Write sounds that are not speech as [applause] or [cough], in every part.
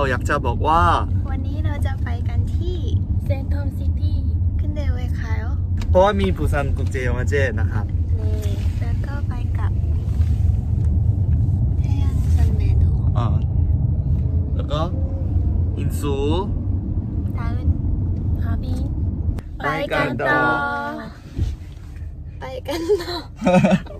ราอยากจะบอกว่า วันนี้เราจะไปกันที่เซนทอมซิตี้ขึ้นเดลเวคายเพราะว่ามีปูซานกุเจมาเจนะครับนี่แล้วก็ไปกับเทียนซันเมโตอ่าแล้วก็อินซูตาลุนฮาบินไปกันต่อไปกันต่อ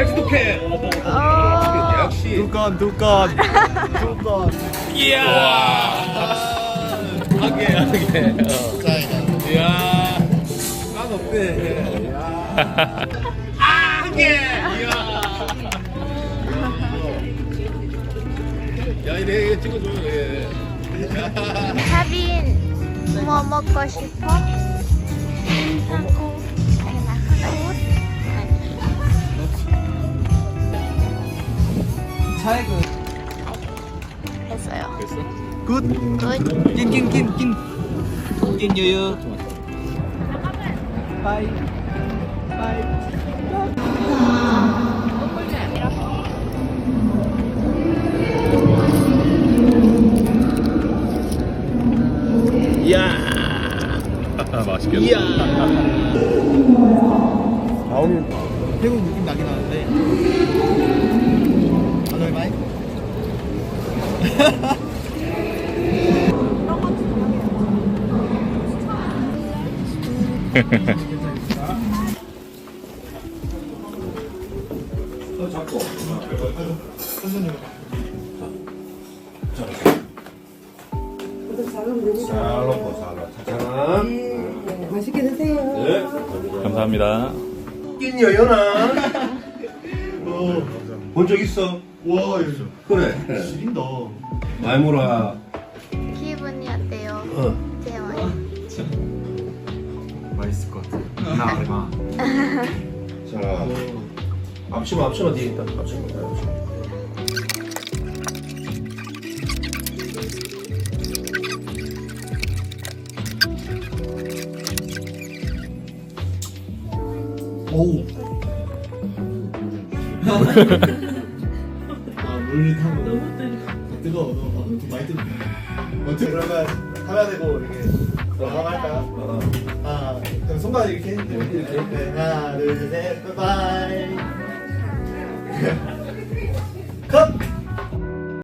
넥스토캔. 역시. 두건 두건 두건 이야. 하게 하게. 어. 이야. 깐 없대. 이야. 아, 하게. 이야. 야, 이래 찍어줘. 예. 하빈 뭐 먹고 싶어? 하고 차에 그. 했어요. 됐어? 굿! 굿 낀낀낀낀. 낀 유유 바이. 바이. 이야. [laughs] 맛있겠다. 이야. 아 오늘 태국 느낌 나긴 하는데 맛있게 드세요. 감사합니다. 낀 여연아 본적 있어? 와 이거 그래 지린다 말모라. 기분이 어때요? 어. 재원 맛있을 것 같아 나 얼마 자 앞치마 앞치마 뒤에 있다. 앞치마. 앞치마. 오우. 아 물 타고. 너무 뜨거워 너무 많이 뜨거워 어떻게 그러면 화면되고 이렇게 한번 할까요? 어. 하나 그럼 손가락 이렇게 이렇게 네, 하나 둘셋 바이바이